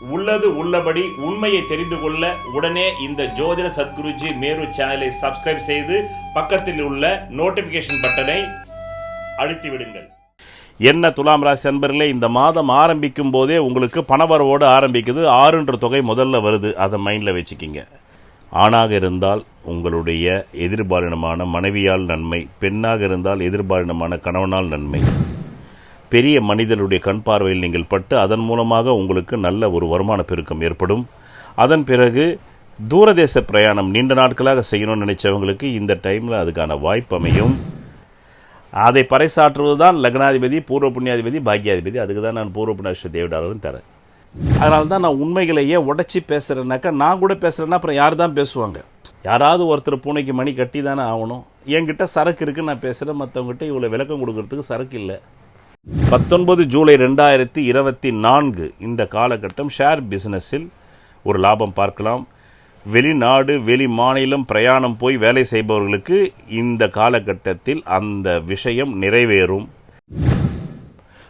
உள்ளது உள்ளபடி உண்மையை தெரிந்து கொள்ள உடனே இந்த ஜோதிட சத்குருஜி மேரு சேனலை சப்ஸ்கிரைப் செய்து பக்கத்தில் உள்ள நோட்டிபிகேஷன் பட்டனை அழுத்தி விடுங்கள். என்ன துலாம் ராசி அன்பர்களே இந்த மாதம் ஆரம்பிக்கும் போதே உங்களுக்கு பணவரவோடு ஆரம்பிக்குது. ஆறுன்ற தொகை முதல்ல வருது. அதை மைண்டில் வச்சுக்கிங்க. ஆணாக இருந்தால் உங்களுடைய எதிர்பாலினமான மனைவியால் நன்மை பெண்ணாக இருந்தால் எதிர்பாலினமான கணவனால் நன்மை. பெரிய மனிதனுடைய கண் பார்வையில் நீங்கள் பட்டு அதன் மூலமாக உங்களுக்கு நல்ல ஒரு வருமான பெருக்கம் ஏற்படும். அதன் பிறகு தூரதேச பிரயாணம் நீண்ட நாட்களாக செய்யணும்னு நினைச்சவங்களுக்கு இந்த டைமில் அதுக்கான வாய்ப்பு அமையும். அதை பறைசாற்றுவது தான் லக்னாதிபதி பூர்வ புண்ணியாதிபதி பாக்கியாதிபதி அதுக்கு தான் நான் பூர்வ புண்ணியாதிபதி தேவிடாளரும் தரேன். அதனால தான் நான் உண்மைகளையே உடச்சி பேசுகிறேன்னாக்கா நான் கூட பேசுகிறேன்னா அப்புறம் யார் தான் பேசுவாங்க? யாராவது ஒருத்தர் பூனைக்கு மணி கட்டி தானே ஆகணும். என்கிட்ட சரக்கு இருக்குன்னு நான் பேசுகிறேன் மற்றவங்ககிட்ட இவ்வளோ விளக்கம் கொடுக்கறதுக்கு சரக்கு இல்லை. பத்தொன்பது ஜூலை ரெண்டாயிரத்தி இருபத்தி நான்கு இந்த காலகட்டம் ஷேர் பிசினஸில் ஒரு லாபம் பார்க்கலாம். வெளிநாடு வெளி மாநிலம் பிரயாணம் போய் வேலை செய்பவர்களுக்கு இந்த காலகட்டத்தில் அந்த விஷயம் நிறைவேறும்.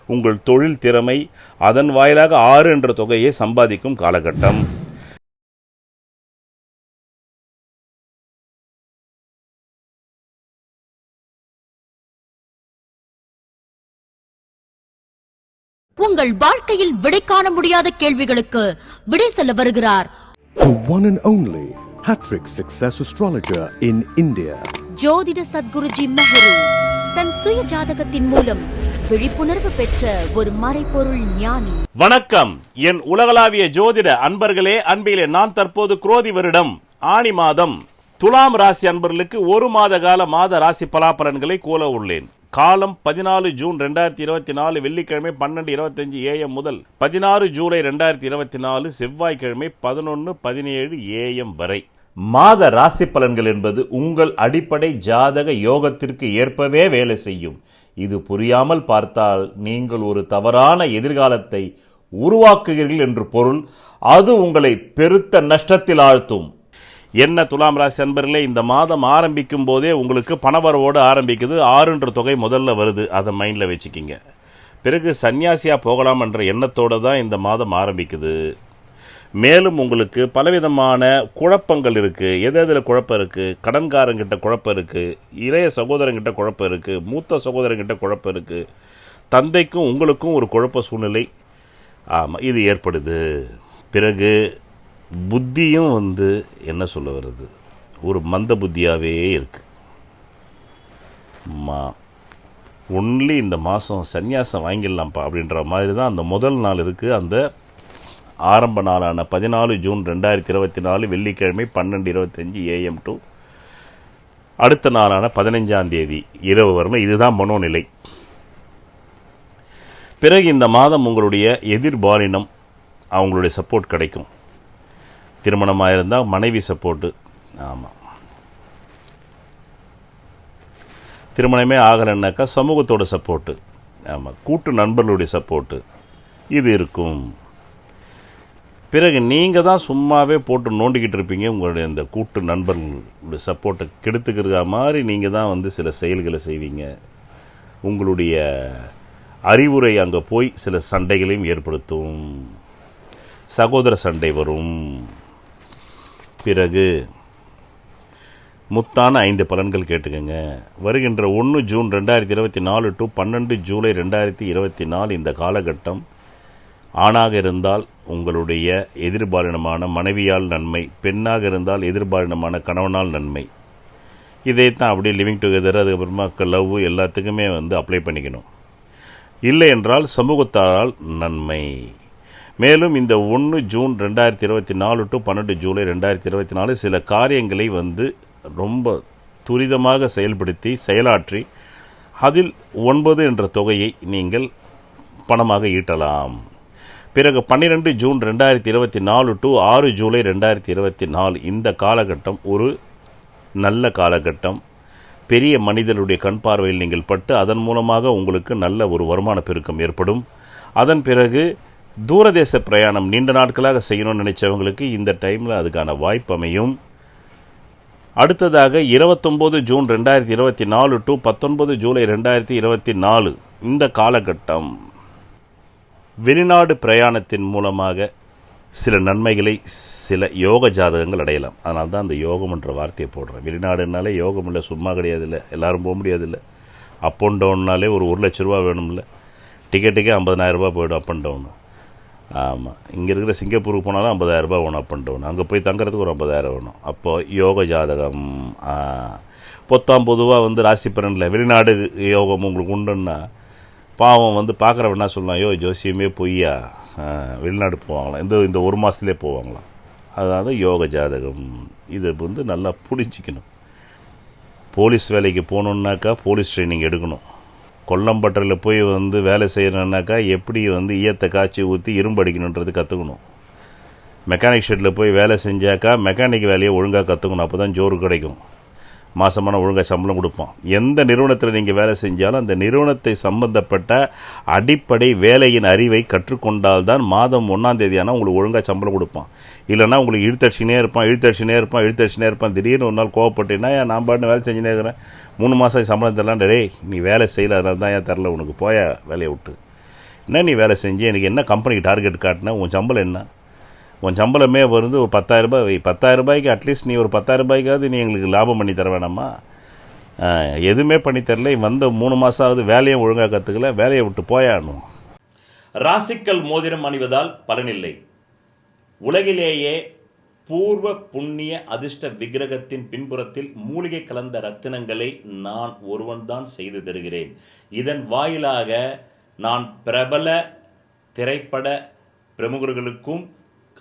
உங்கள் தொழில் திறமை அதன் வாயிலாக ஆறு என்ற தொகையை சம்பாதிக்கும் காலகட்டம். உங்கள் வாழ்க்கையில் விடை காண முடியாத கேள்விகளுக்கு விடை சொல்ல வருகிறார். The one and only Hattrick Success Astrologer in India. ஜோதிட சத்குருஜி மெஹரு தன் சுய ஜாதகத்தின் மூலம் விழிப்புணர்வு பெற்ற ஒரு மறைபொருள் ஞானி. வணக்கம். என் உலகளாவிய ஜோதிட அன்பர்களே அன்பிலே நான் தற்போது குரோதி வருடம் ஆணி மாதம். துலாம் ராசி அன்பர்களுக்கு ஒரு மாத கால மாத ராசி பலாபலன்களை கூற உள்ளேன். காலம் பதினாலு ஜூன் ரெண்டாயிரத்தி இருபத்தி நாலு வெள்ளிக்கிழமை பன்னெண்டு இருபத்தஞ்சு ஏஎம் முதல் பதினாறு ஜூலை ரெண்டாயிரத்தி இருபத்தி நாலு செவ்வாய்க்கிழமை பதினொன்று பதினேழு ஏஎம் வரை. மாத ராசி பலன்கள் என்பது உங்கள் அடிப்படை ஜாதக யோகத்திற்கு ஏற்பவே வேலை செய்யும். இது புரியாமல் பார்த்தால் நீங்கள் ஒரு தவறான எதிர்காலத்தை உருவாக்குகிறீர்கள் என்று பொருள். அது உங்களை பெருத்த நஷ்டத்தில் ஆழ்த்தும். என்ன துலாம் ராசி அன்பர்களே இந்த மாதம் ஆரம்பிக்கும் போதே உங்களுக்கு பணவரவோடு ஆரம்பிக்குது. ஆறுன்ற தொகை முதல்ல வருது. அதை மைண்டில் வச்சுக்கிங்க. பிறகு சன்னியாசியாக போகலாம்ன்ற எண்ணத்தோடு தான் இந்த மாதம் ஆரம்பிக்குது. மேலும் உங்களுக்கு பலவிதமான குழப்பங்கள் இருக்குது எது எதில் குழப்பம் இருக்குது கடன்காரங்கிட்ட குழப்பம் இருக்குது இளைய சகோதரங்கிட்ட குழப்பம் இருக்குது மூத்த சகோதரங்கிட்ட குழப்பம் இருக்குது தந்தைக்கும் உங்களுக்கும் ஒரு குழப்ப சூழ்நிலை. ஆமாம் இது ஏற்படுது. பிறகு புத்தியும் வந்து என்ன சொல்ல வருது ஒரு மந்த புத்தியாகவே இருக்குது மா ஒன்லி இந்த மாதம் சன்னியாசம் வாங்கிடலாம்ப்பா அப்படின்ற மாதிரி தான் அந்த முதல் நாள் இருக்குது அந்த ஆரம்ப நாளான பதினாலு ஜூன் ரெண்டாயிரத்தி இருபத்தி நாலு வெள்ளிக்கிழமை பன்னெண்டு இருபத்தஞ்சி ஏஎம் டு அடுத்த நாளான பதினஞ்சாம் தேதி இரவு வரும் இதுதான் மனோநிலை. பிறகு இந்த மாதம் உங்களுடைய எதிர்பாலினம் அவங்களுடைய சப்போர்ட் கிடைக்கும். திருமணமாக இருந்தால் மனைவி சப்போர்ட்டு ஆமாம் திருமணமே ஆகலைன்னாக்கா சமூகத்தோட சப்போர்ட்டு ஆமாம் கூட்டு நண்பர்களுடைய சப்போர்ட்டு இது இருக்கும். பிறகு நீங்கள் தான் சும்மாவே போட்டு நோண்டிக்கிட்டு இருப்பீங்க. உங்களுடைய இந்த கூட்டு நண்பர்களுடைய சப்போர்ட்டை கெடுத்துக்கிற மாதிரி நீங்கள் தான் வந்து சில செயல்களை செய்வீங்க. உங்களுடைய அறிவுரை அங்கே போய் சில சண்டைகளையும் ஏற்படுத்தும். சகோதர சண்டை வரும். பிறகு முத்தான ஐந்து பலன்கள் கேட்டுக்கோங்க. வருகின்ற ஒன்று ஜூன் ரெண்டாயிரத்தி இருபத்தி நாலு டு பன்னெண்டு ஜூலை ரெண்டாயிரத்தி இருபத்தி நாலு இந்த காலகட்டம் ஆணாக இருந்தால் உங்களுடைய எதிர்பாலினமான மனைவியால் நன்மை பெண்ணாக இருந்தால் எதிர்பாலினமான கணவனால் நன்மை. இதை தான் அப்படியே லிவிங் டுகெதர் அதுக்கப்புறமா லவ் எல்லாத்துக்குமே வந்து அப்ளை பண்ணிக்கணும். இல்லை என்றால் சமூகத்தாரால் நன்மை. மேலும் இந்த ஒன்று ஜூன் ரெண்டாயிரத்தி இருபத்தி நாலு டு பன்னெண்டு ஜூலை ரெண்டாயிரத்தி இருபத்தி நாலு சில காரியங்களை வந்து ரொம்ப துரிதமாக செயல்படுத்தி செயலாற்றி அதில் ஒன்பது என்ற தொகையை நீங்கள் பணமாக ஈட்டலாம். பிறகு பன்னிரெண்டு ஜூன் ரெண்டாயிரத்தி இருபத்தி நாலு டு ஆறு ஜூலை ரெண்டாயிரத்தி இருபத்தி நாலு இந்த காலகட்டம் ஒரு நல்ல காலகட்டம். பெரிய மனிதனுடைய கண் பார்வையில் நீங்கள் பட்டு அதன் மூலமாக உங்களுக்கு நல்ல ஒரு வருமான பெருக்கம் ஏற்படும். அதன் பிறகு தூரதேச பிரயாணம் நீண்ட நாட்களாக செய்யணும்னு நினைச்சவங்களுக்கு இந்த டைமில் அதுக்கான வாய்ப்பு அமையும். அடுத்ததாக இருபத்தொம்போது ஜூன் ரெண்டாயிரத்தி இருபத்தி நாலு டு பத்தொன்பது ஜூலை ரெண்டாயிரத்தி இருபத்தி நாலு இந்த காலகட்டம். வெளிநாடு பிரயாணத்தின் மூலமாக சில நன்மைகளை சில யோக ஜாதகங்கள் அடையலாம். அதனால தான் அந்த யோகம் என்ற வார்த்தையை போடுறேன். வெளிநாடுனாலே யோகம் இல்லை சும்மா கிடையாதுல்ல. எல்லாரும் போக முடியாதுல்ல. அப் அண்ட் டவுன்னாலே ஒரு ஒரு லட்ச ரூபா வேணும்ல. டிக்கெட்டுக்கே ஐம்பதனாயிரரூபா ரூபாய் போயிடும் அப் அண்ட் டவுனு ஆமாம் இங்கே இருக்கிற சிங்கப்பூருக்கு போனாலும் ஐம்பதாயிரம் ரூபாய் வேணும் அப் அண்ட் டவுன் அங்கே போய் தங்குறதுக்கு ஒரு ஐம்பதாயிரம் வேணும். அப்போது யோக ஜாதகம் பொத்தாம் பொதுவாக வந்து ராசி பலனில் வெளிநாடு யோகம் உங்களுக்கு உண்டுன்னா பாவம் வந்து பார்க்குறவன் என்ன சொல்லலாம் ஐயோ ஜோசியமே பொய்யா? வெளிநாடு போவாங்களாம். இந்த இந்த ஒரு மாதத்துலேயே போவாங்களாம். அதாவது யோக ஜாதகம் இதை வந்து நல்லா புரிஞ்சிக்கணும். போலீஸ் வேலைக்கு போகணுன்னாக்கா போலீஸ் ட்ரைனிங் எடுக்கணும். கொல்லம்பட்டறையில் போய் வந்து வேலை செய்யணுன்னாக்கா எப்படி வந்து ஈயத்தை காய்ச்சி ஊற்றி இரும்பு அடிக்கணுன்றது கற்றுக்கணும் மெக்கானிக் ஷெட்டில் போய் வேலை செஞ்சாக்கா மெக்கானிக் வேலையை ஒழுங்காக கற்றுக்கணும் அப்போ தான் ஜோறு கிடைக்கும். மாதமான ஒழுங்காக சம்பளம் கொடுப்போம். எந்த நிறுவனத்தில் நீங்கள் வேலை செஞ்சாலும் அந்த நிறுவனத்தை சம்பந்தப்பட்ட அடிப்படை வேலையின் அறிவை கற்றுக்கொண்டால்தான் மாதம் ஒன்றாம் தேதி ஆனால் உங்களுக்கு ஒழுங்காக சம்பளம் கொடுப்பான் இல்லைனா உங்களுக்கு இழுத்தடிச்சினே இருப்பான் இழுத்தடிச்சினே இருப்பான் இழுத்தடிச்சினே இருப்பான் திடீர்னு ஒரு நாள் கோவப்பட்டீங்கன்னா ஏன் நான் பாட்டு வேலை செஞ்சுனே இருக்கிறேன். மூணு மாதம் சம்பளம் தரலாம் டேய் நீ வேலை செய்யல அதனால தான் ஏன் தரல? உனக்கு போய? வேலையை விட்டு. என்ன நீ வேலை செஞ்சு எனக்கு என்ன கம்பெனிக்கு டார்கெட் காட்டின? உன் சம்பளம் என்ன? உன் சம்பளமே வந்து ஒரு பத்தாயிரம் ரூபாய் வை. பத்தாயிரம் ரூபாய்க்கு அட்லீஸ்ட் நீ ஒரு பத்தாயிரம் ரூபாய்க்காவது நீ எங்களுக்கு லாபம் பண்ணி தர வேணாமா? எதுவுமே பண்ணி வந்த மூணு மாதம் ஆகுது வேலையும் ஒழுங்காக கற்றுக்கல வேலையை விட்டு போயாடணும் ராசிக்கல் மோதிரம் அணிவதால் பலனில்லை. உலகிலேயே பூர்வ புண்ணிய அதிர்ஷ்ட விக்கிரகத்தின் பின்புறத்தில் மூலிகை கலந்த ரத்தினங்களை நான் ஒருவன்தான் செய்து தருகிறேன். இதன் வாயிலாக நான் பிரபல திரைப்பட பிரமுகர்களுக்கும்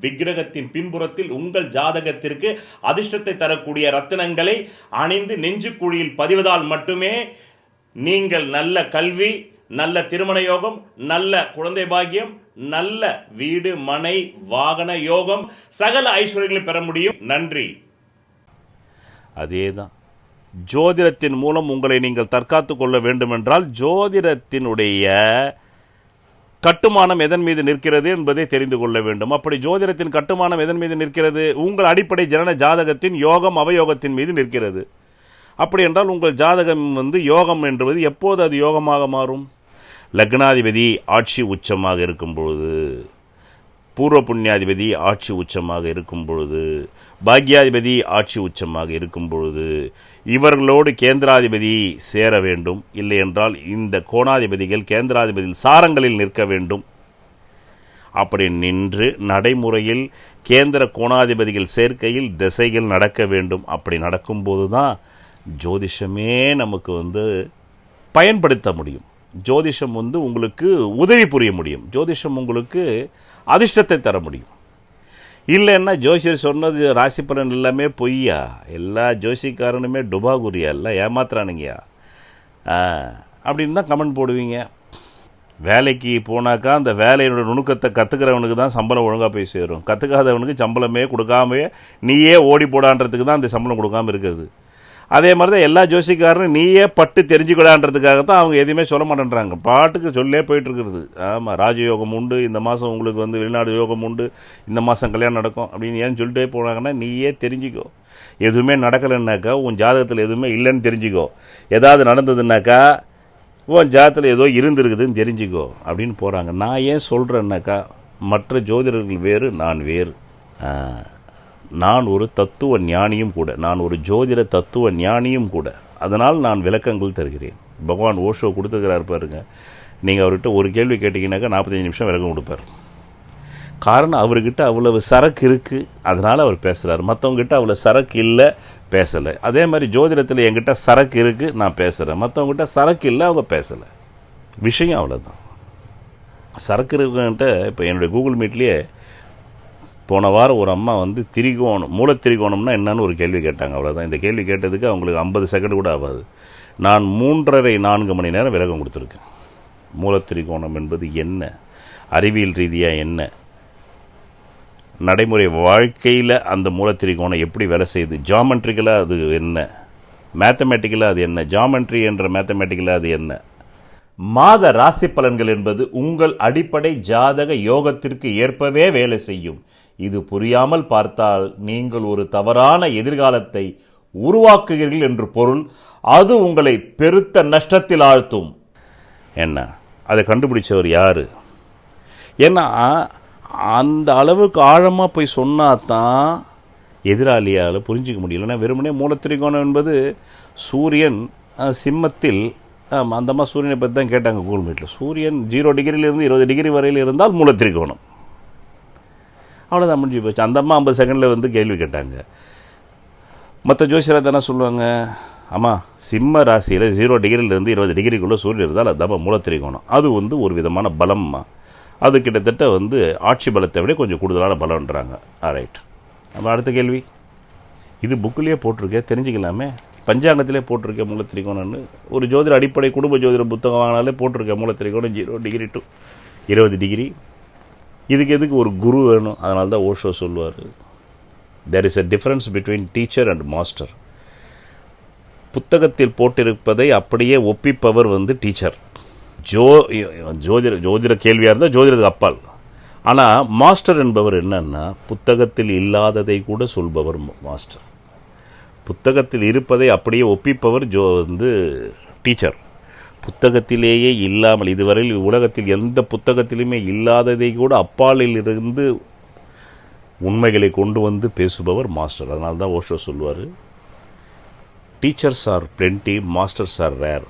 விக்கிரகத்தின் பின்புறத்தில் உங்கள் ஜாதகத்திற்கு அதிர்ஷ்டத்தை தரக்கூடிய ரத்தினங்களை அணிந்து நெஞ்சுக்குழியில் பதிவதால் மட்டுமே நீங்கள் நல்ல கல்வி நல்ல திருமண யோகம் நல்ல குழந்தை பாக்கியம் நல்ல வீடு மனை வாகன யோகம் சகல ஐஸ்வர்யங்களை பெற முடியும். நன்றி. அதே தான் ஜோதிடத்தின் மூலம் உங்களை நீங்கள் தற்காத்து கொள்ள வேண்டுமென்றால் ஜோதிடத்தினுடைய கட்டுமானம் எதன் மீது நிற்கிறது என்பதை தெரிந்து கொள்ள வேண்டும். அப்படி ஜோதிடத்தின் கட்டுமானம் எதன் மீது நிற்கிறது? உங்கள் அடிப்படை ஜனன ஜாதகத்தின் யோகம் அவயோகத்தின் மீது நிற்கிறது. அப்படி என்றால் உங்கள் ஜாதகம் வந்து யோகம் என்பது எப்போது அது யோகமாக மாறும்? லக்னாதிபதி ஆட்சி உச்சமாக இருக்கும் பொழுது பூர்வ புண்ணியாதிபதி ஆட்சி உச்சமாக இருக்கும் பொழுது பாக்யாதிபதி ஆட்சி உச்சமாக இருக்கும் பொழுது இவர்களோடு கேந்திராதிபதி சேர வேண்டும். இல்லை என்றால் இந்த கோணாதிபதிகள் கேந்திராதிபதியில் சாரங்களில் நிற்க வேண்டும். அப்படி நின்று நடைமுறையில் கேந்திர கோணாதிபதிகள் சேர்க்கையில் திசைகள் நடக்க வேண்டும். அப்படி நடக்கும்போது தான் ஜோதிஷமே நமக்கு வந்து பயன்படுத்த முடியும். ஜோதிஷம் வந்து உங்களுக்கு உதவி புரிய முடியும். ஜோதிஷம் உங்களுக்கு அதிர்ஷ்டத்தை தர முடியும். இல்லைன்னா ஜோசியர் சொன்னது ராசி பலன் எல்லாமே பொய்யா? எல்லா ஜோசிக்காரனுமே டுபாகுரியா? இல்லை ஏமாத்துறானுங்கயா? அப்படின்னு தான் கமெண்ட் போடுவீங்க. வேலைக்கு போனாக்கா அந்த வேலையினோட நுணுக்கத்தை கற்றுக்கிறவனுக்கு தான் சம்பளம் ஒழுங்காக போய் சேரும். கற்றுக்காதவனுக்கு சம்பளமே கொடுக்காமயே நீயே ஓடி போடான்றதுக்கு தான் அந்த சம்பளம் கொடுக்காம இருக்கிறது. அதே மாதிரி தான் எல்லா ஜோசிக்காரரும் நீயே பட்டு தெரிஞ்சுக்கூடான்றதுக்காக தான் அவங்க எதுவுமே சொல்ல மாட்டேன்றாங்க. பாட்டுக்கு சொல்லே போயிட்டுருக்குறது. ஆமாம் ராஜயோகம் உண்டு இந்த மாதம் உங்களுக்கு வந்து வெளிநாடு யோகம் உண்டு இந்த மாதம் கல்யாணம் நடக்கும் அப்படின்னு ஏன்னு சொல்லிட்டே போனாங்கன்னா நீயே தெரிஞ்சுக்கோ. எதுவுமே நடக்கலைன்னாக்கா உன் ஜாதகத்தில் எதுவுமே இல்லைன்னு தெரிஞ்சுக்கோ. ஏதாவது நடந்ததுன்னாக்கா உன் ஜாதத்தில் ஏதோ இருந்திருக்குதுன்னு தெரிஞ்சுக்கோ அப்படின்னு போகிறாங்க நான் ஏன் சொல்கிறேன்னாக்கா மற்ற ஜோதிடர்கள் வேறு நான் வேறு. ஆ, நான் ஒரு தத்துவ ஞானியும் கூட நான் ஒரு ஜோதிட தத்துவ ஞானியும் கூட அதனால் நான் விளக்கங்கள் தருகிறேன். பகவான் ஓஷோ கொடுத்துருக்கிறார் பாருங்க. நீங்கள் அவர்கிட்ட ஒரு கேள்வி கேட்டிங்கனாக்கா நாற்பத்தஞ்சு நிமிஷம் விளக்கம் கொடுப்பார். காரணம் அவர்கிட்ட அவ்வளவு சரக்கு இருக்குது அதனால் அவர் பேசுகிறார் மற்றவங்ககிட்ட அவ்வளோ சரக்கு இல்லை பேசலை. அதே மாதிரி ஜோதிடத்தில் என்கிட்ட சரக்கு இருக்குது நான் பேசுகிறேன் மற்றவங்ககிட்ட சரக்கு இல்லை அவங்க பேசலை. விஷயம் அவ்வளோதான் சரக்கு இருக்குன்ட்டு இப்போ என்னுடைய கூகுள் மீட்லேயே போன வாரம் ஒரு அம்மா வந்து திரிகோணம் மூலத்திரிகோணம்னா என்னன்னு ஒரு கேள்வி கேட்டாங்க. அவ்வளோதான் இந்த கேள்வி கேட்டதுக்கு அவங்களுக்கு ஐம்பது செகண்ட் கூட ஆகாது. நான் மூன்றரை நான்கு மணி நேரம் விலகம் கொடுத்துருக்கேன். மூலத்திரிகோணம் என்பது என்ன? அறிவியல் ரீதியாக என்ன? நடைமுறை வாழ்க்கையில் அந்த மூலத்திரிகோணம் எப்படி வேலை செய்யுது? ஜாமெண்ட்ரிக்கலாக அது என்ன? மேத்தமெட்டிக்கலாக அது என்ன? ஜாமெண்ட்ரி என்ற மேத்தமெட்டிக்கலாக அது என்ன? மாத ராசி பலன்கள் என்பது உங்கள் அடிப்படை ஜாதக யோகத்திற்கு ஏற்பவே வேலை செய்யும். இது புரியாமல் பார்த்தால் நீங்கள் ஒரு தவறான எதிர்காலத்தை உருவாக்குகிறீர்கள் என்று பொருள். அது உங்களை பெருத்த நஷ்டத்தில் ஆழ்த்தும். என்ன? அதை கண்டுபிடிச்சவர் யார்? ஏன்னா அந்த அளவுக்கு ஆழமாக போய் சொன்னால் தான் எதிராளியால் புரிஞ்சிக்க முடியல ஏன்னா வெறுமனே மூலத்திரிகோணம் என்பது சூரியன் சிம்மத்தில் ஆமா, சூரியனை பற்றி தான் கேட்டாங்க கூகுள் மீட்டில் சூரியன் ஜீரோ டிகிரியிலிருந்து இருபது டிகிரி வரையில் இருந்தால் மூலத்திரிகோணம். அவ்வளோதான் முடிஞ்சு போச்சு. அந்த அம்மா ஐம்பது செகண்டில் வந்து கேள்வி கேட்டாங்க. மற்ற ஜோசியராக தானே சொல்லுவாங்க? ஆமாம் சிம்ம ராசியில் ஜீரோ டிகிரிலேருந்து இருபது டிகிரிக்குள்ளே சூரியன் இருந்தால் அதுதான் மூலத்திரிகோணம் அது வந்து ஒரு விதமான பலம்மா. அது கிட்டத்தட்ட வந்து ஆட்சி பலத்தை விட கொஞ்சம் கூடுதலான பலம்ன்றாங்க. ரைட் நம்ம அடுத்த கேள்வி. இது புக்கிலேயே போட்டிருக்கேன் தெரிஞ்சுக்கலாமே. பஞ்சாங்கத்திலே போட்டிருக்கேன் மூலத்திரிகோணம்னு ஒரு ஜோதிட அடிப்படை குடும்ப ஜோதிட புத்தகம் வாங்கினாலே போட்டிருக்கேன் மூலத்திரிகோணம் ஜீரோ டிகிரி டு இருபது டிகிரி இதுக்கு எதுக்கு ஒரு குரு வேணும்? அதனால தான் ஓஷோ சொல்லுவார். There is a difference between teacher and master புத்தகத்தில் போட்டிருப்பதை அப்படியே ஒப்பிப்பவர் வந்து டீச்சர் ஜோ ஜோதிட ஜோதிட கேள்வியாக இருந்தால் ஜோதிடத்துக்கு அப்பால். ஆனால் மாஸ்டர் என்பவர் என்னன்னா புத்தகத்தில் இல்லாததை கூட சொல்பவர் மாஸ்டர் புத்தகத்தில் இருப்பதை அப்படியே ஒப்பிப்பவர் ஜோ வந்து டீச்சர் புத்தகத்திலேயே இல்லாமல் இதுவரையில் உலகத்தில் எந்த புத்தகத்திலுமே இல்லாததை கூட அப்பாலில் இருந்து உண்மைகளை கொண்டு வந்து பேசுபவர் மாஸ்டர். அதனால தான் ஓஷோ சொல்லுவார் teachers are plenty masters are rare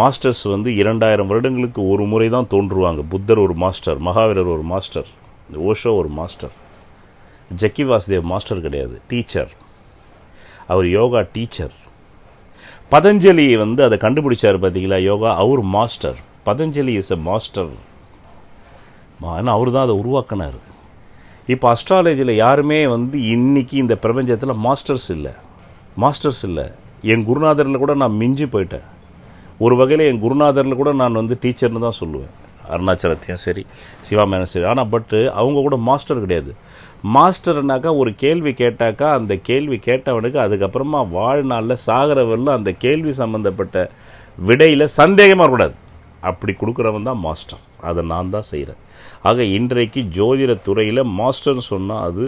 masters வந்து இரண்டாயிரம் வருடங்களுக்கு ஒரு முறை தான் தோன்றுவாங்க. புத்தர் ஒரு மாஸ்டர் மகாவீரர் ஒரு மாஸ்டர் ஓஷோ ஒரு மாஸ்டர். ஜக்கி வாசுதேவ் மாஸ்டர் கிடையாது டீச்சர். அவர் யோகா டீச்சர். பதஞ்சலி வந்து அதை கண்டுபிடிச்சார் பார்த்தீங்களா யோகா அவர் master Patanjali is a master ஏன்னா அவர் தான் அதை உருவாக்கினார். இப்போ அஸ்ட்ராலஜியில் யாருமே வந்து இன்னைக்கு இந்த பிரபஞ்சத்தில் மாஸ்டர்ஸ் இல்லை. மாஸ்டர்ஸ் இல்லை. என் குருநாதரில் கூட நான் மிஞ்சி போயிட்டேன். ஒரு வகையில் என் குருநாதரில் கூட நான் வந்து டீச்சர்னு தான் சொல்லுவேன். அருணாச்சலத்தையும் சரி சிவாமேனும் சரி. ஆனால் பட்டு அவங்க கூட மாஸ்டர் கிடையாது. மாஸ்டர்னாக்கா ஒரு கேள்வி கேட்டாக்கா அந்த கேள்வி கேட்டவனுக்கு அதுக்கப்புறமா வாழ்நாளில் சாகிறவரில் அந்த கேள்வி சம்மந்தப்பட்ட விடையில் சந்தேகமாக இருக்கக்கூடாது அப்படி கொடுக்குறவன் தான் மாஸ்டர். அதை நான் தான் செய்கிறேன் ஆக இன்றைக்கு ஜோதிட துறையில் மாஸ்டர்னு சொன்னால் அது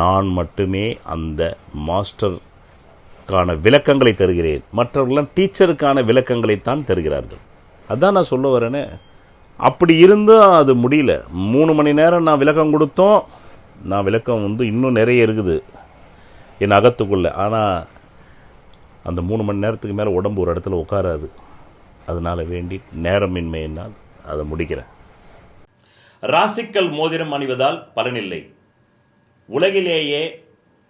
நான் மட்டுமே அந்த மாஸ்டருக்கான விளக்கங்களை தருகிறேன். மற்றவர்கள்லாம் டீச்சருக்கான விளக்கங்களைத்தான் தருகிறார்கள். அதான் நான் சொல்ல வரேனே. அப்படி இருந்தும் அது முடியல. மூணு மணி நேரம் நான் விளக்கம் கொடுத்தோம். நான் விளக்கம் வந்து இன்னும் நிறைய இருக்குது. என் அகத்துக்குள்ளே. ஆனால் அந்த மூணு மணி நேரத்துக்கு மேலே உடம்பு ஒரு இடத்துல உட்காராது. அதனால் வேண்டி நேரமின்மையினால் அதை முடிக்கிறேன். ராசிக்கல் மோதிரம் அணிவதால் பலனில்லை. உலகிலேயே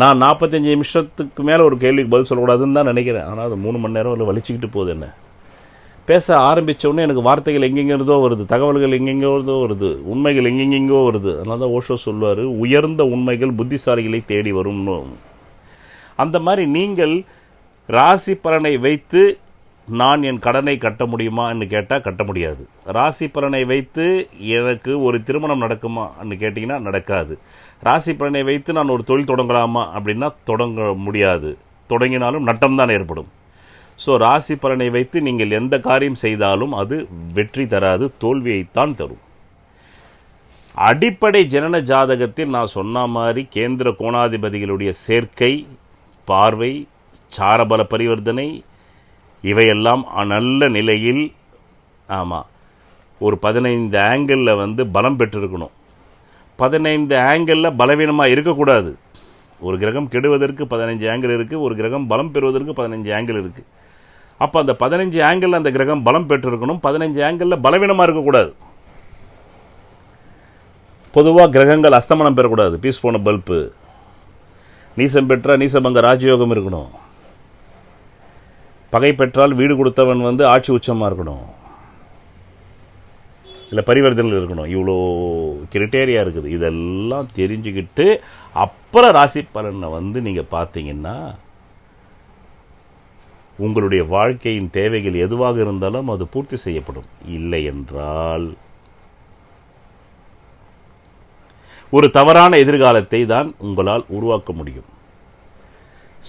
நான் நாற்பத்தஞ்சு நிமிஷத்துக்கு மேலே ஒரு கேள்விக்கு பதில் சொல்லக்கூடாதுன்னு தான் நினைக்கிறேன். ஆனால் அது மூணு மணி நேரம் இல்லை வலிச்சுக்கிட்டு போகுது என்ன? பேச ஆரம்பிச்ச எனக்கு வார்த்தைகள் எங்கெங்கிருந்தோ வருது தகவல்கள் எங்கெங்கோ வருது உண்மைகள் எங்கெங்கெங்கோ வருது. அதனால தான் ஓஷோ சொல்வார் உயர்ந்த உண்மைகள் புத்திசாலிகளை தேடி வரும்னு. அந்த மாதிரி நீங்கள் ராசி பலனை வைத்து நான் என் கடனை கட்ட முடியுமான்னு கேட்டால் கட்ட முடியாது. ராசி பலனை வைத்து எனக்கு ஒரு திருமணம் நடக்குமான்னு கேட்டிங்கன்னா நடக்காது. ராசி பலனை வைத்து நான் ஒரு தொழில் தொடங்கலாமா அப்படின்னா தொடங்க முடியாது. தொடங்கினாலும் நட்டம்தான் ஏற்படும். ஸோ ராசி பலனை வைத்து நீங்கள் எந்த காரியம் செய்தாலும் அது வெற்றி தராது தோல்வியைத்தான் தரும். அடிப்படை ஜனன ஜாதகத்தில் நான் சொன்ன மாதிரி கேந்திர கோணாதிபதிகளுடைய சேர்க்கை பார்வை சாரபல பரிவர்த்தனை இவையெல்லாம் நல்ல நிலையில் ஆமாம் ஒரு பதினைந்து ஆங்கிளில் வந்து பலம் பெற்றிருக்கணும். பதினைந்து ஆங்கிளில் பலவீனமாக இருக்கக்கூடாது. ஒரு கிரகம் கெடுவதற்கு பதினஞ்சு ஆங்கிள் இருக்குது ஒரு கிரகம் பலம் பெறுவதற்கு பதினஞ்சு ஆங்கிள் இருக்குது அப்போ அந்த பதினஞ்சு ஆங்கிளில் அந்த கிரகம் பலம் பெற்றிருக்கணும் பதினஞ்சு ஆங்கிளில் பலவீனமாக இருக்கக்கூடாது. பொதுவாக கிரகங்கள் அஸ்தமனம் பெறக்கூடாது பீஸ் போன பல்பு. நீசம் பெற்றால் நீசபங்க ராஜயோகம் இருக்கணும். பகை பெற்றால் வீடு கொடுத்தவன் வந்து ஆட்சி உச்சமாக இருக்கணும். இல்லை பரிவர்த்தனைகள் இருக்கணும். இவ்வளோ கிரிட்டேரியா இருக்குது. இதெல்லாம் தெரிஞ்சுக்கிட்டு அப்புறம் ராசி பலனை வந்து நீங்கள் பார்த்தீங்கன்னா உங்களுடைய வாழ்க்கையின் தேவைகள் எதுவாக இருந்தாலும் அது பூர்த்தி செய்யப்படும். இல்லை என்றால் ஒரு தவறான எதிர்காலத்தை தான் உங்களால் உருவாக்க முடியும்.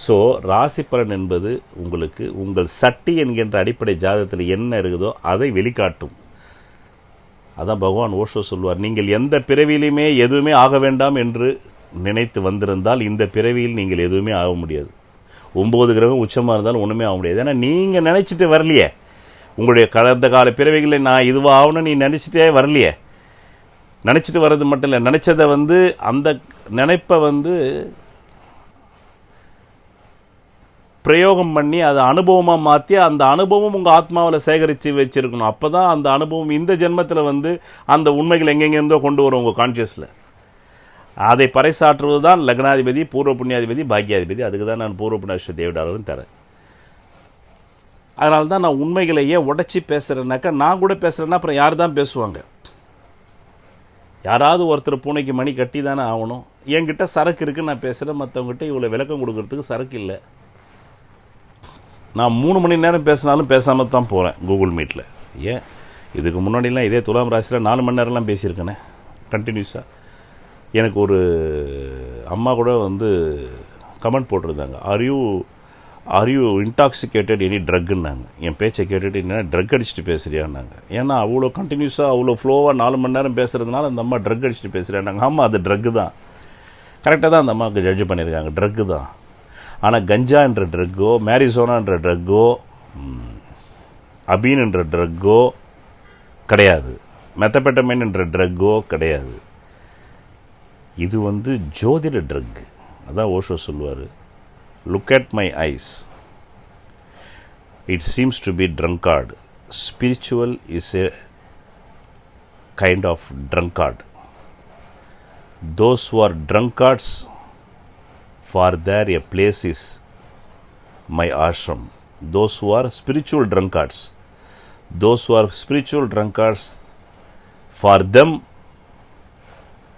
ஸோ ராசி பலன் என்பது உங்களுக்கு உங்கள் சட்டி என்கின்ற அடிப்படை ஜாதகத்தில் என்ன இருக்குதோ அதை வெளிக்காட்டும். அதான் பகவான் ஓஷோ சொல்வார் நீங்கள் எந்த பிறவியிலுமே எதுவுமே ஆக வேண்டாம் என்று நினைத்து வந்திருந்தால் இந்த பிறவியில் நீங்கள் எதுவுமே ஆக முடியாது. ஒம்பது கிரகம் உச்சமாக இருந்தாலும் ஒன்றுமே ஆக முடியாது. ஏன்னா நீங்கள் நினச்சிட்டு வரலையே. உங்களுடைய கடந்த கால பிறவிகளை நான் இதுவாக ஆகணும்னு நீ நினச்சிட்டே வரலையே. நினச்சிட்டு வர்றது மட்டும் இல்லை நினச்சதை வந்து அந்த நினைப்பை வந்து பிரயோகம் பண்ணி அதை அனுபவமாக மாற்றி அந்த அனுபவம் உங்கள் ஆத்மாவில் சேகரித்து வச்சுருக்கணும். அப்போ தான் அந்த அனுபவம் இந்த ஜென்மத்தில் வந்து அந்த உண்மைகள் எங்கெங்கேருந்தோ கொண்டு வரும் உங்கள் கான்ஷியஸில் அதை பறைசாற்றுவது தான் லக்னாதிபதி பூர்வ புண்ணியாதிபதி பாக்கியாதிபதி அதுக்கு தான் நான் பூர்வ புண்ணியாஷ்ட தேவிடாளரும் தரேன். அதனால தான் நான் உண்மைகளையே உடச்சி பேசுகிறேன்னாக்கா நான் கூட பேசுகிறேன்னா அப்புறம் யார் தான் பேசுவாங்க? யாராவது ஒருத்தர் பூனைக்கு மணி கட்டி தானே ஆகணும். என்கிட்ட சரக்கு இருக்குது நான் பேசுகிறேன் மற்றவங்ககிட்ட இவ்வளோ விளக்கம் கொடுக்கறதுக்கு சரக்கு இல்லை. நான் மூணு மணி நேரம் பேசினாலும் பேசாமல் தான் போகிறேன் கூகுள் மீட்டில் ஏன்? இதுக்கு முன்னாடிலாம் இதே துலாம் ராசியில் நாலு மணி நேரம்லாம் பேசியிருக்கேனே. கண்டினியூஸாக எனக்கு ஒரு அம்மா கூட வந்து கமெண்ட் போட்டிருந்தாங்க. Are you are you intoxicated any ட்ரக்குன்னாங்க என் பேச்சை கேட்டுட்டு என்ன ட்ரக் அடிச்சுட்டு பேசுகிறியான்னாங்க ஏன்னா அவ்வளோ கண்டினியூஸாக அவ்வளோ ஃப்ளோவாக நாலு மணி நேரம் பேசுகிறதுனால அந்த அம்மா ட்ரக் அடிச்சுட்டு பேசுகிறாங்க ஆமாம் அது ட்ரக்கு தான். கரெக்டாக தான் அந்த அம்மாவுக்கு ஜட்ஜ் பண்ணியிருக்காங்க. ட்ரக்கு தான். ஆனால் கஞ்சா என்ற ட்ரக்கோ மேரிசோனான்ற ட்ரக்கோ அபீன்ன்ற ட்ரக்கோ கிடையாது. மெத்தபெட்டமைன் என்ற ட்ரக்கோ கிடையாது. இது வந்து ஜோதிட ட்ரக் அதான் ஓஷோ சொல்லுவார். Look at my eyes it seems to be drunkard spiritual is a kind of drunkard those who are drunkards for their a place is my ashram those who spiritual spiritual those those spiritual are for drunkards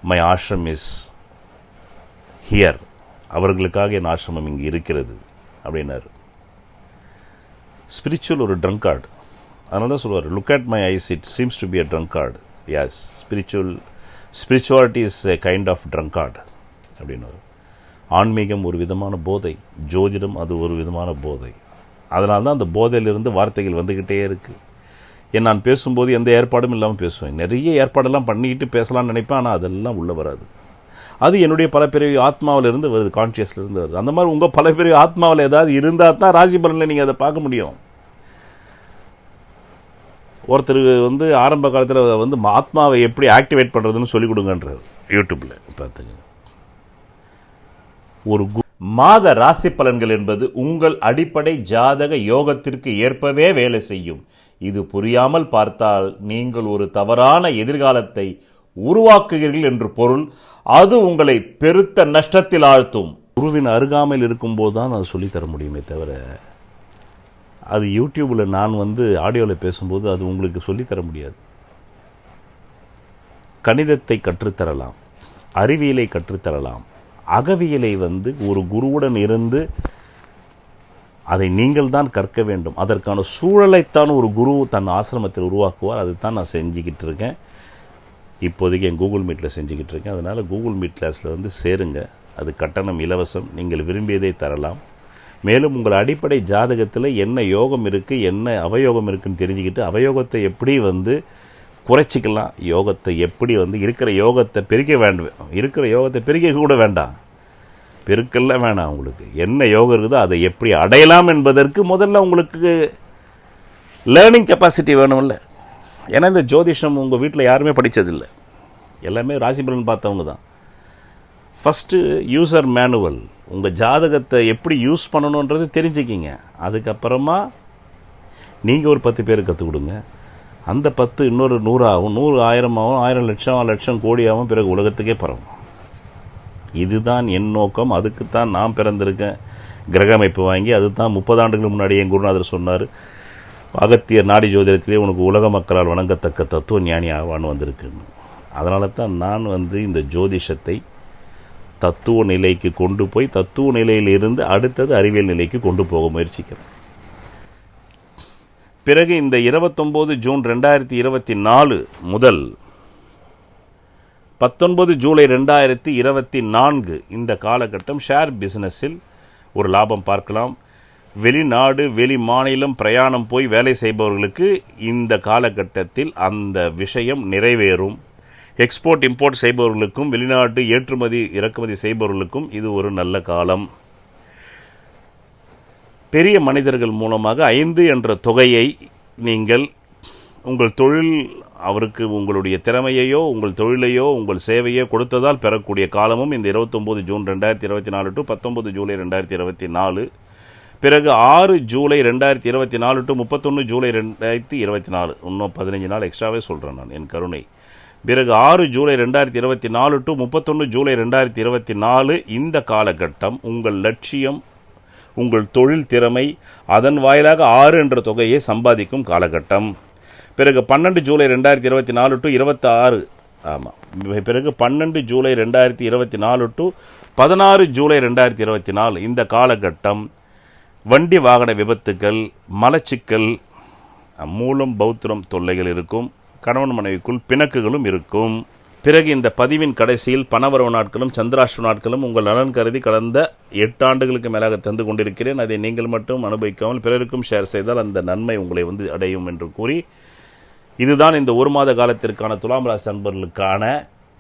my them is here அவர்களுக்காக என் ஆசிரமம் இங்கே இருக்கிறது அப்படின்னாரு. Spiritual ஒரு ட்ரங்கார்டு அதனால தான் சொல்லுவார் look at my eyes it seems to be a drunkard as spiritual spirituality is a kind of drunkard அப்படின்னு ஆன்மீகம் ஒரு விதமான போதை ஜோதிடம் அது ஒரு விதமான போதை. அதனால தான் அந்த போதையிலிருந்து வார்த்தைகள் வந்துக்கிட்டே இருக்குது ஏன் நான் பேசும்போது எந்த ஏற்பாடும் இல்லாமல் பேசுவேன். நிறைய ஏற்பாடெல்லாம் பண்ணிக்கிட்டு பேசலாம்னு நினைப்பேன் ஆனால் அதெல்லாம் உள்ளே வராது. அது என்னுடைய பல பிறவி ஆத்மாவிலிருந்து வருது கான்ஷியஸ்லேருந்து வருது. அந்த மாதிரி உங்கள் பல பிறவி ஆத்மாவில் ஏதாவது இருந்தால் தான் ராசி பலனில் நீங்கள் அதை பார்க்க முடியும். ஒருத்தர் வந்து ஆரம்ப காலத்தில் வந்து ஆத்மாவை எப்படி ஆக்டிவேட் பண்ணுறதுன்னு சொல்லிக் கொடுங்கன்றார். யூடியூப்பில் பார்த்துங்க ஒரு கு- மாத ராசி பலன்கள் என்பது உங்கள் அடிப்படை ஜாதக யோகத்திற்கு ஏற்பவே வேலை செய்யும். இது புரியாமல் பார்த்தால் நீங்கள் ஒரு தவறான எதிர்காலத்தை உருவாக்குகிறீர்கள் என்று பொருள். அது உங்களை பெருத்த நஷ்டத்தில் ஆழ்த்தும். குருவின் அருகாமையில் இருக்கும்போது தான் அதை சொல்லித் தர முடியுமே தவிர அது யூடியூப்பில் நான் வந்து ஆடியோவில் பேசும்போது அது உங்களுக்கு சொல்லித் தர முடியாது. கணிதத்தை கற்றுத்தரலாம். அறிவியலை கற்றுத்தரலாம். அகவியலை வந்து ஒரு குருவுடன் இருந்து அதை நீங்கள் தான் கற்க வேண்டும். அதற்கான சூழலைத்தான் ஒரு குரு தன் ஆசிரமத்தில் உருவாக்குவார். அதைத்தான் நான் செஞ்சுக்கிட்டு இருக்கேன். இப்போதைக்கு என் கூகுள் மீட்டில் செஞ்சுக்கிட்டு இருக்கேன். அதனால் கூகுள் மீட் கிளாஸில் வந்து சேருங்க. அது கட்டணம் இலவசம். நீங்கள் விரும்பியதை தரலாம். மேலும் உங்கள் அடிப்படை ஜாதகத்தில் என்ன யோகம் இருக்குது என்ன அவயோகம் இருக்குன்னு தெரிஞ்சுக்கிட்டு அவயோகத்தை எப்படி வந்து குறைச்சிக்கலாம். யோகத்தை எப்படி வந்து இருக்கிற யோகத்தை பெருக்க வேண்டும் இருக்கிற யோகத்தை பெருக்க கூட வேண்டாம். பெருக்கெல்லாம் வேணாம் உங்களுக்கு. என்ன யோகம் இருக்குதோ அதை எப்படி அடையலாம் என்பதற்கு முதல்ல உங்களுக்கு லேர்னிங் கெப்பாசிட்டி வேணும்ல. ஏன்னா இந்த ஜோதிஷம் உங்கள் வீட்டில் யாருமே படித்ததில்லை எல்லாமே ராசிபலன் பார்த்தவங்க தான். ஃபஸ்ட்டு யூசர் மேனுவல் உங்கள் ஜாதகத்தை எப்படி யூஸ் பண்ணணுன்றது தெரிஞ்சுக்கிங்க. அதுக்கப்புறமா நீங்கள் ஒரு பத்து பேர் கற்றுக் கொடுங்க. அந்த பத்து இன்னொரு நூறாகவும் நூறு ஆயிரமாகவும் ஆயிரம் லட்சம் லட்சம் கோடியாகவும் பிறகு உலகத்துக்கே பரவும். இதுதான் என் நோக்கம். அதுக்குத்தான் நான் பிறந்திருக்கேன். கிரக அமைப்பு வாங்கி அதுதான் முப்பது ஆண்டுகள் முன்னாடி என் குருநாதர் சொன்னார். அகத்தியர் நாடி ஜோதிடத்திலே உனக்கு உலக மக்களால் வணங்கத்தக்க தத்துவ ஞானி ஆவான்னு வந்திருக்குன்னு. அதனால தான் நான் வந்து இந்த ஜோதிஷத்தை தத்துவ நிலைக்கு கொண்டு போய் தத்துவ நிலையிலிருந்து அடுத்தது அறிவியல் நிலைக்கு கொண்டு போக முயற்சிக்கிறேன். பிறகு இந்த இருபத்தொம்போது ஜூன் ரெண்டாயிரத்தி இருபத்தி நாலு முதல் பத்தொன்பது ஜூலை ரெண்டாயிரத்தி இருபத்தி நான்கு இந்த காலகட்டம் ஷேர் பிஸ்னஸில் ஒரு லாபம் பார்க்கலாம். வெளிநாடு வெளி மாநிலம் பிரயாணம் போய் வேலை செய்பவர்களுக்கு இந்த காலகட்டத்தில் அந்த விஷயம் நிறைவேறும். எக்ஸ்போர்ட் இம்போர்ட் செய்பவர்களுக்கும் வெளிநாட்டு ஏற்றுமதி இறக்குமதி செய்பவர்களுக்கும் இது ஒரு நல்ல காலம். பெரிய மனிதர்கள் மூலமாக ஐந்து என்ற தொகையை நீங்கள் உங்கள் தொழில் அவருக்கு உங்களுடைய திறமையையோ உங்கள் தொழிலையோ உங்கள் சேவையோ கொடுத்ததால் பெறக்கூடிய காலமும் இந்த இருபத்தொம்போது ஜூன் ரெண்டாயிரத்தி இருபத்தி நாலு டு பத்தொம்பது ஜூலை ரெண்டாயிரத்தி இருபத்தி நாலு. பிறகு ஆறு ஜூலை ரெண்டாயிரத்தி இருபத்தி நாலு டு முப்பத்தொன்று ஜூலை ரெண்டாயிரத்தி இருபத்தி நாலு. இன்னும் பதினஞ்சு நாள் எக்ஸ்ட்ராவே சொல்கிறேன் நான் என் கருணை. பிறகு ஆறு ஜூலை ரெண்டாயிரத்தி இருபத்தி நாலு டு முப்பத்தொன்று ஜூலை ரெண்டாயிரத்தி இருபத்தி நாலு இந்த காலகட்டம் உங்கள் லட்சியம் உங்கள் தொழில் திறமை அதன் வாயிலாக ஆறு என்ற தொகையை சம்பாதிக்கும் காலகட்டம். பிறகு பன்னெண்டு ஜூலை ரெண்டாயிரத்தி இருபத்தி நாலு டு இருபத்தாறு ஆமாம் பிறகு பன்னெண்டு ஜூலை ரெண்டாயிரத்தி இருபத்தி நாலு டு பதினாறு ஜூலை ரெண்டாயிரத்தி இருபத்தி நாலு இந்த காலகட்டம். வண்டி வாகன விபத்துக்கள் மலச்சிக்கல் மூலம் பௌத்திரம் தொல்லைகள் இருக்கும் கணவன் மனைவிக்குள் பிணக்குகளும் இருக்கும். பிறகு இந்த பதிவின் கடைசியில் பணவரவு நாட்களும் சந்திராஷ்ட நாட்களும் உங்கள் நலன் கருதி கடந்த எட்டு ஆண்டுகளுக்கு மேலாக தந்து கொண்டிருக்கிறேன். அதை நீங்கள் மட்டும் அனுபவிக்காமல் பிறருக்கும் ஷேர் செய்தால் அந்த நன்மை உங்களை வந்து அடையும் என்று கூறி இதுதான் இந்த ஒரு மாத காலத்திற்கான துலாம் ராசி அன்பர்களுக்கான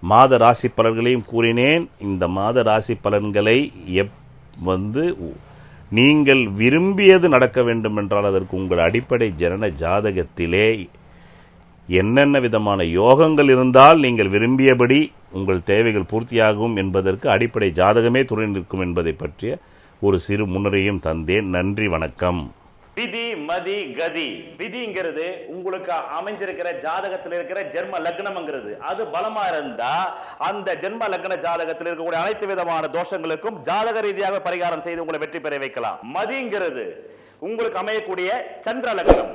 மாத ராசி பலன்களையும் கூறினேன். இந்த மாத ராசி பலன்களை எப் வந்து நீங்கள் விரும்பியது நடக்க வேண்டும் என்றால் அதற்கு உங்கள் அடிப்படை ஜனன ஜாதகத்திலே என்னென்ன விதமான யோகங்கள் இருந்தால் நீங்கள் விரும்பியபடி உங்கள் தேவைகள் பூர்த்தியாகும் என்பதற்கு அடிப்படை ஜாதகமே துணை நிற்கும் என்பதை பற்றிய ஒரு சிறு முன்னுரையும் தந்தேன். நன்றி வணக்கம். விதி மதி கதி. விதிங்கிறது உங்களுக்கு அமைஞ்சிருக்கிற ஜாதகத்தில் இருக்கிற ஜென்ம லக்னம்ங்கிறது. அது பலமா இருந்தா அந்த ஜென்ம லக்ன ஜாதகத்தில் இருக்கக்கூடிய அனைத்து விதமான தோஷங்களுக்கும் ஜாதக ரீதியாக பரிகாரம் செய்து உங்களை வெற்றி பெற வைக்கலாம். மதிங்கிறது உங்களுக்கு அமையக்கூடிய சந்திர லக்னம்.